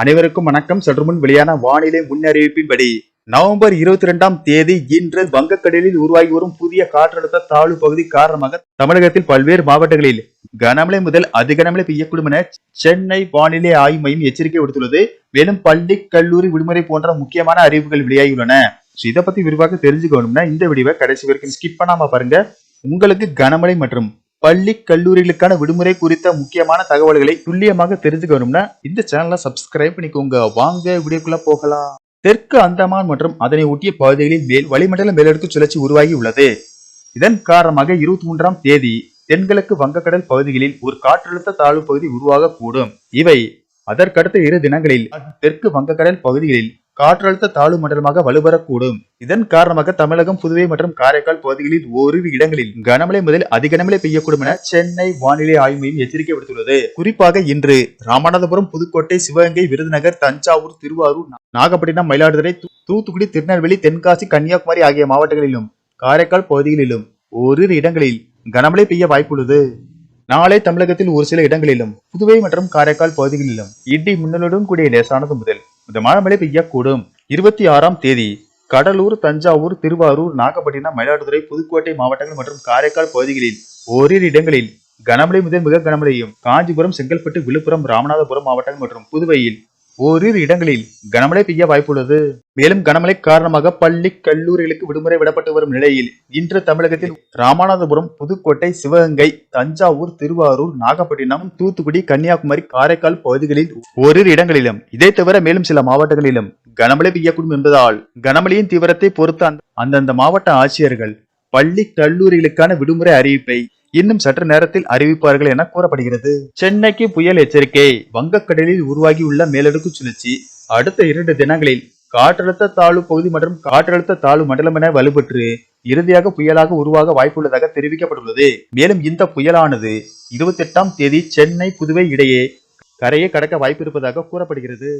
அனைவருக்கும் வணக்கம். சற்று முன் வெளியான வானிலை முன்னறிவிப்பின்படி நவம்பர் இருபத்தி இரண்டாம் தேதி இன்று வங்கக்கடலில் உருவாகி வரும் புதிய காற்றழுத்த தாழ்வு பகுதி காரணமாக தமிழகத்தில் பல்வேறு மாவட்டங்களில் கனமழை முதல் அதிகனமழை பெய்யக்கூடும் என சென்னை வானிலை ஆய்வு மையம் எச்சரிக்கை விடுத்துள்ளது. மேலும் பள்ளி கல்லூரி விடுமுறை போன்ற முக்கியமான அறிவிப்புகள் வெளியாகியுள்ளன. இதை பத்தி விரிவாக தெரிஞ்சுக்கணும்னா இந்த வீடியோவை கடைசி வரைக்கும் ஸ்கிப் பண்ணாம பாருங்க. உங்களுக்கு கனமழை மற்றும் பள்ளி கல்லூரிகளுக்கான விடுமுறை குறித்த முக்கியமான தகவல்களை துல்லியமாக தெரிஞ்சுக்கணும்னா இந்த சேனலை சப்ஸ்கிரைப் பண்ணிக்கோங்க. வாங்க வீடியோக்குள்ள போகலாம். தெற்கு அந்தமான் மற்றும் அதனை ஒட்டிய பகுதிகளில் மேல் வளிமண்டல மேலடுக்கு சுழற்சி உருவாகி உள்ளது. இதன் காரணமாக இருபத்தி மூன்றாம் தேதி தென்கிழக்கு வங்கக்கடல் பகுதிகளில் ஒரு காற்றழுத்த தாழ்வு பகுதி உருவாகக்கூடும். இவை அதற்கடுத்த இரு தினங்களில் தெற்கு வங்கக்கடல் பகுதிகளில் காற்றழுத்த தாழ்வு மண்டலமாக வலுபெறக்கூடும் இதன் காரணமாக தமிழகம் புதுவை மற்றும் காரைக்கால் பகுதிகளில் ஓரிரு இடங்களில் கனமழை முதல் அதிகனமழை பெய்யக்கூடும் என சென்னை வானிலை ஆய்வு மையம் எச்சரிக்கை விடுத்துள்ளது. குறிப்பாக இன்று ராமநாதபுரம் புதுக்கோட்டை சிவகங்கை விருதுநகர் தஞ்சாவூர் திருவாரூர் நாகப்பட்டினம் மயிலாடுதுறை தூத்துக்குடி திருநெல்வேலி தென்காசி கன்னியாகுமரி ஆகிய மாவட்டங்களிலும் காரைக்கால் பகுதிகளிலும் ஓரிரு இடங்களில் கனமழை பெய்ய வாய்ப்புள்ளது. நாளை தமிழகத்தில் ஒரு சில இடங்களிலும் புதுவை மற்றும் காரைக்கால் பகுதிகளிலும் இடி மின்னலுடன் கூடிய லேசானது முதல் மிதமான மழை பெய்யக்கூடும் இருபத்தி ஆறாம் தேதி கடலூர் தஞ்சாவூர் திருவாரூர் நாகப்பட்டினம் மயிலாடுதுறை புதுக்கோட்டை மாவட்டங்கள் மற்றும் காரைக்கால் பகுதிகளில் ஓரிரு இடங்களில் கனமழை முதல் மிக கனமழையும். காஞ்சிபுரம் செங்கல்பட்டு விழுப்புரம் ராமநாதபுரம் மாவட்டங்கள் மற்றும் புதுவையில் ஓரிரு இடங்களில் கனமழை பெய்ய வாய்ப்புள்ளது. மேலும் கனமழை காரணமாக பள்ளி கல்லூரிகளுக்கு விடுமுறை விடப்பட்டு வரும் நிலையில் இன்று தமிழகத்தில் ராமநாதபுரம் புதுக்கோட்டை சிவகங்கை தஞ்சாவூர் திருவாரூர் நாகப்பட்டினம் தூத்துக்குடி கன்னியாகுமரி காரைக்கால் பகுதிகளில் ஓரிரு இடங்களிலும் இதை தவிர மேலும் சில மாவட்டங்களிலும் கனமழை பெய்யக்கூடும் என்பதால் கனமழையின் தீவிரத்தை பொறுத்து அந்தந்த மாவட்ட ஆட்சியர்கள் பள்ளி கல்லூரிகளுக்கான விடுமுறை அறிவிப்பை இன்னும் சற்று நேரத்தில் அறிவிப்பார்கள் என கூறப்படுகிறது. சென்னைக்கு புயல் எச்சரிக்கை. வங்கக்கடலில் உருவாகியுள்ள மேலடுக்கு சுழற்சி. அடுத்த இரண்டு தினங்களில் காற்றழுத்த தாழ்வு பகுதி மற்றும் காற்றழுத்த தாழ்வு மண்டலம் என வலுப்பெற்று இறுதியாக புயலாக உருவாக வாய்ப்புள்ளதாக தெரிவிக்கப்பட்டுள்ளது. மேலும் இந்த புயலானது இருபத்தி எட்டாம் தேதி சென்னை புதுவை இடையே கரையை கடக்க வாய்ப்பிருப்பதாக கூறப்படுகிறது.